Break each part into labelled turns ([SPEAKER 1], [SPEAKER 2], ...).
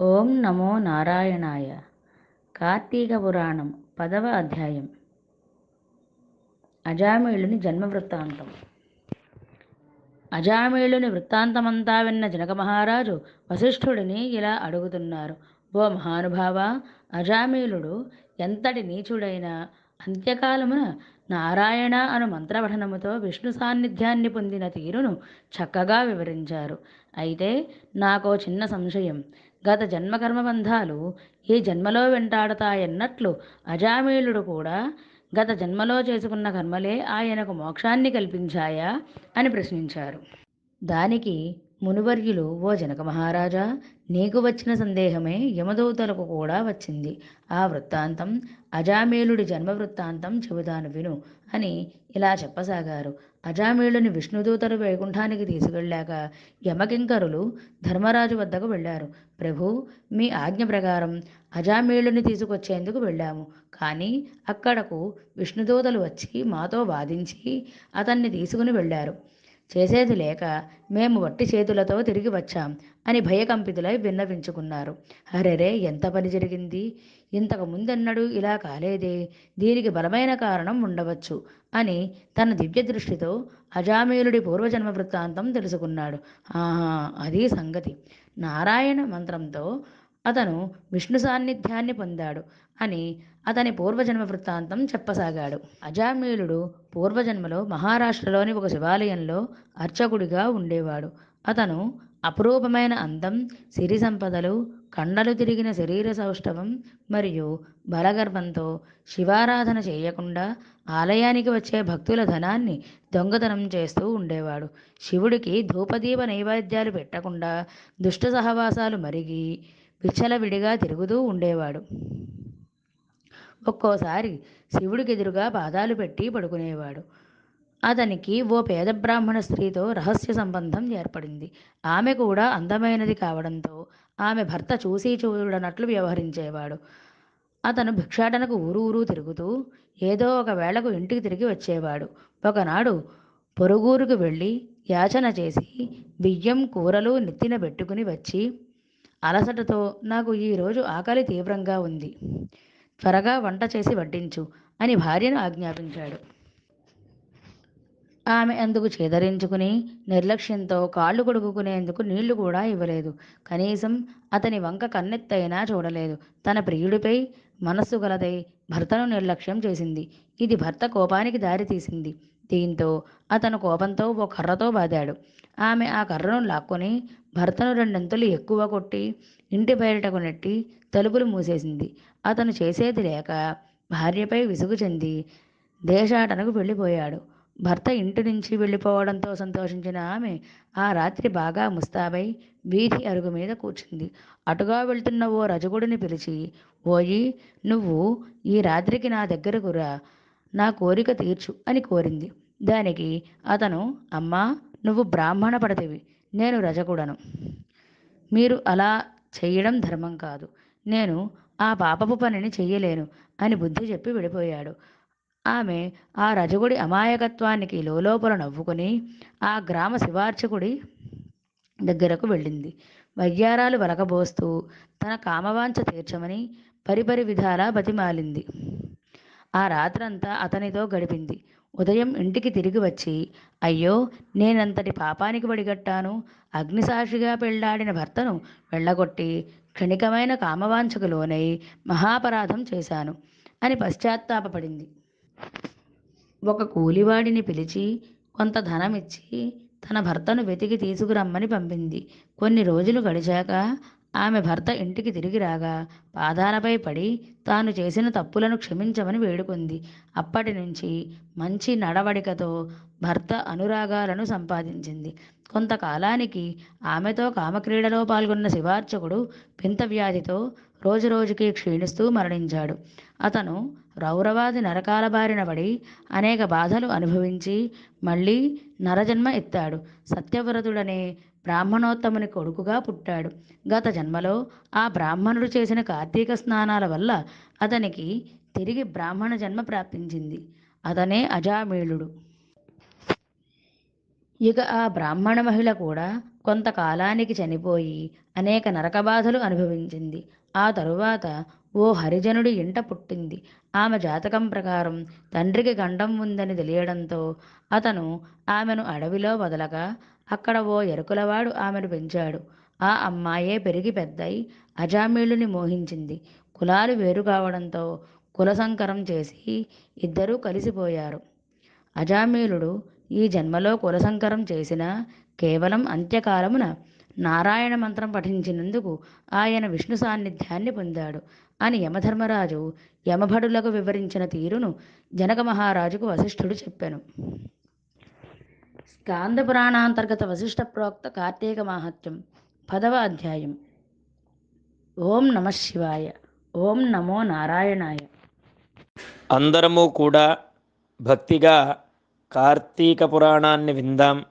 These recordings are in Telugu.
[SPEAKER 1] ఓం నమో నారాయణాయ. కార్తీక పురాణం పదవ అధ్యాయం. అజామీళుని జన్మ వృత్తాంతం అజామీళుని వృత్తాంతమంతా విన్న జనక మహారాజు వశిష్ఠుడిని ఇలా అడుగుతున్నారు. ఓ మహానుభావ అజామీలుడు ఎంతటి నీచుడైనా అంత్యకాలమున నారాయణ అను మంత్రపఠనముతో విష్ణు సాన్నిధ్యాన్ని పొందిన తీరును చక్కగా వివరించారు. అయితే నాకో చిన్న సంశయం. గత జన్మకర్మ బంధాలు ఈ జన్మలో వెంటాడతాయన్నట్లు అజామీలుడు కూడా గత జన్మలో చేసుకున్న కర్మలే ఆయనకు మోక్షాన్ని కల్పించాయా అని ప్రశ్నించారు. దానికి మునివర్యులు ఓ జనక మహారాజా నీకు వచ్చిన సందేహమే యమదూతలకు కూడా వచ్చింది. ఆ వృత్తాంతం అజామేలుడి జన్మ వృత్తాంతం చెబుతాను విను అని ఇలా చెప్పసాగారు. అజామేలుని విష్ణుదూతలు వైకుంఠానికి తీసుకెళ్ళాక యమకింకరులు ధర్మరాజు వద్దకు వెళ్ళారు. ప్రభు మీ ఆజ్ఞ ప్రకారం అజామేలుని తీసుకొచ్చేందుకు వెళ్ళాము. కానీ అక్కడకు విష్ణుదూతలు వచ్చి మాతో వాదించి అతన్ని తీసుకుని వెళ్ళారు. చేసేది లేక మేము వట్టి చేతులతో తిరిగి వచ్చాం అని భయకంపితులై విన్నవించుకున్నారు. అరెరే! ఎంత పని జరిగింది? ఇంతకు ముందెన్నడూ ఇలా కాలేదే? దీనికి బలమైన కారణం ఉండవచ్చు అని తన దివ్య దృష్టితో అజామీలుడి పూర్వజన్మ వృత్తాంతం తెలుసుకున్నాడు. ఆహా! అది సంగతి. నారాయణ మంత్రంతో అతను విష్ణు సాన్నిధ్యాన్ని పొందాడు అని అతని పూర్వజన్మ వృత్తాంతం చెప్పసాగాడు. అజామీలుడు పూర్వజన్మలో మహారాష్ట్రలోని ఒక శివాలయంలో అర్చకుడిగా ఉండేవాడు. అతను అపురూపమైన అందం సిరి సంపదలు కండలు తిరిగిన శరీర సౌష్ఠవం మరియు బలగర్భంతో శివారాధన చేయకుండా ఆలయానికి వచ్చే భక్తుల ధనాన్ని దొంగతనం చేస్తూ ఉండేవాడు. శివుడికి ధూపదీప నైవేద్యాలు పెట్టకుండా దుష్ట సహవాసాలు మరిగి విచ్చలవిడిగా తిరుగుతూ ఉండేవాడు. ఒక్కోసారి శివుడికెదురుగా పాదాలు పెట్టి పడుకునేవాడు. అతనికి ఓ పేద బ్రాహ్మణ స్త్రీతో రహస్య సంబంధం ఏర్పడింది. ఆమె కూడా అందమైనది కావడంతో ఆమె భర్త చూసి చూడనట్లు వ్యవహరించేవాడు. అతను భిక్షాటనకు ఊరు ఊరు తిరుగుతూ ఏదో ఒక వేళకు ఇంటికి తిరిగి వచ్చేవాడు. ఒకనాడు పొరుగురుకు వెళ్ళి యాచన చేసి బియ్యం కూరలు నెత్తిన పెట్టుకుని వచ్చి అలసటతో నాకు ఈరోజు ఆకలి తీవ్రంగా ఉంది. త్వరగా వంట చేసి వడ్డించు అని భార్యను ఆజ్ఞాపించాడు. ఆమె అందుకు చేదరించుకుని నిర్లక్ష్యంతో కాళ్ళు కొడుకునేందుకు నీళ్ళు కూడా ఇవ్వలేదు. కనీసం అతని వంక కన్నెత్తైనా చూడలేదు. తన ప్రియుడిపై మనస్సు గలదై భర్తను నిర్లక్ష్యం చేసింది. ఇది భర్త కోపానికి దారితీసింది దీంతో అతను కోపంతో ఓ కర్రతో బాదాడు. ఆమె ఆ కర్రను లాక్కొని భర్తను రెండంతులు ఎక్కువ కొట్టి ఇంటి బయటకు నెట్టి తలుపులు మూసేసింది. అతను చేసేది లేక భార్యపై విసుగు చెంది దేశాటనకు వెళ్ళిపోయాడు. భర్త ఇంటి నుంచి వెళ్ళిపోవడంతో సంతోషించిన ఆమె ఆ రాత్రి బాగా ముస్తాబై వీధి అరుగు మీద కూర్చుంది. అటుగా వెళ్తున్న ఓ రజగుడిని పిలిచి ఓయి నువ్వు ఈ రాత్రికి నా దగ్గరకు రా నా కోరిక తీర్చు అని కోరింది. దానికి అతను అమ్మా నువ్వు బ్రాహ్మణ పడతివి నేను రజకుడను. మీరు అలా చేయడం ధర్మం కాదు. నేను ఆ పాపపు పనిని చెయ్యలేను అని బుద్ధి చెప్పి విడిపోయాడు. ఆమె ఆ రజగుడి అమాయకత్వానికి లోలోపల నవ్వుకొని ఆ గ్రామ శివార్చకుడి దగ్గరకు వెళ్ళింది. వయ్యారాలు వలకబోస్తూ తన కామవాంఛ తీర్చమని పరిపరి విధాలా బతిమాలింది. ఆ రాత్రంతా అతనితో గడిపింది. ఉదయం ఇంటికి తిరిగి వచ్చి అయ్యో నేనంతటి పాపానికి పడిగట్టాను అగ్నిసాక్షిగా పెళ్ళాడిన భర్తను వెళ్ళగొట్టి క్షణికమైన కామవాంఛకు లోనై మహాపరాధం చేశాను అని పశ్చాత్తాపడింది ఒక కూలివాడిని పిలిచి కొంత ధనం ఇచ్చి తన భర్తను వెతికి తీసుకురమ్మని పంపింది. కొన్ని రోజులు గడిచాక ఆమె భర్త ఇంటికి తిరిగి రాగా పాదాలపై పడి తాను చేసిన తప్పులను క్షమించమని వేడుకుంది. అప్పటి నుంచి మంచి నడవడికతో భర్త అనురాగాలను సంపాదించింది. కొంతకాలానికి ఆమెతో కామక్రీడలో పాల్గొన్న శివార్చకుడు పింత వ్యాధితో రోజురోజుకి క్షీణిస్తూ మరణించాడు. అతను రౌరవాది నరకాల బారిన పడి అనేక బాధలు అనుభవించి మళ్ళీ నరజన్మ ఎత్తాడు. సత్యవ్రతుడనే బ్రాహ్మణోత్తముని కొడుకుగా పుట్టాడు. గత జన్మలో ఆ బ్రాహ్మణుడు చేసిన కార్తీక స్నానాల వల్ల అతనికి తిరిగి బ్రాహ్మణ జన్మ ప్రాప్తించింది. అతనే అజామీళుడు ఇక ఆ బ్రాహ్మణ మహిళ కూడా కొంతకాలానికి చనిపోయి అనేక నరకబాధలు అనుభవించింది. ఆ తరువాత ఓ హరిజనుడి ఇంట పుట్టింది. ఆమె జాతకం ప్రకారం తండ్రికి గండం ఉందని తెలియడంతో అతను ఆమెను అడవిలో వదలగా అక్కడ ఓ ఎరుకులవాడు ఆమెను పెంచాడు. ఆ అమ్మాయే పెరిగి పెద్దయి అజామీళ్ళుని మోహించింది. కులాలు వేరు కావడంతో కులసంకరం చేసి ఇద్దరూ కలిసిపోయారు. అజామీలుడు ఈ జన్మలో కులసంకరం చేసిన కేవలం అంత్యకాలమున నారాయణ మంత్రం పఠించినందుకు ఆయన విష్ణు సాన్నిధ్యాన్ని పొందాడు. అని యమధర్మరాజు యమభడులకు వివరించిన తీరును జనక మహారాజుకు వశిష్ఠుడు చెప్పాను. స్కాంద పురాణాంతర్గత వశిష్ఠ ప్రోక్త కార్తీక మాహత్యం పదవ అధ్యాయం. ఓం నమ శివాయ. ఓం నమో నారాయణాయ.
[SPEAKER 2] అందరము కూడా భక్తిగా కార్తీక పురాణాన్ని విందాం.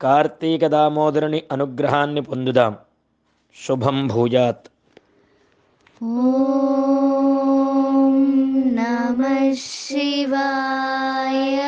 [SPEAKER 2] కార్తీక దామోదరుని అనుగ్రహాన్ని పొందుదాం. శుభం భూయాత్
[SPEAKER 3] నమ శివాయ.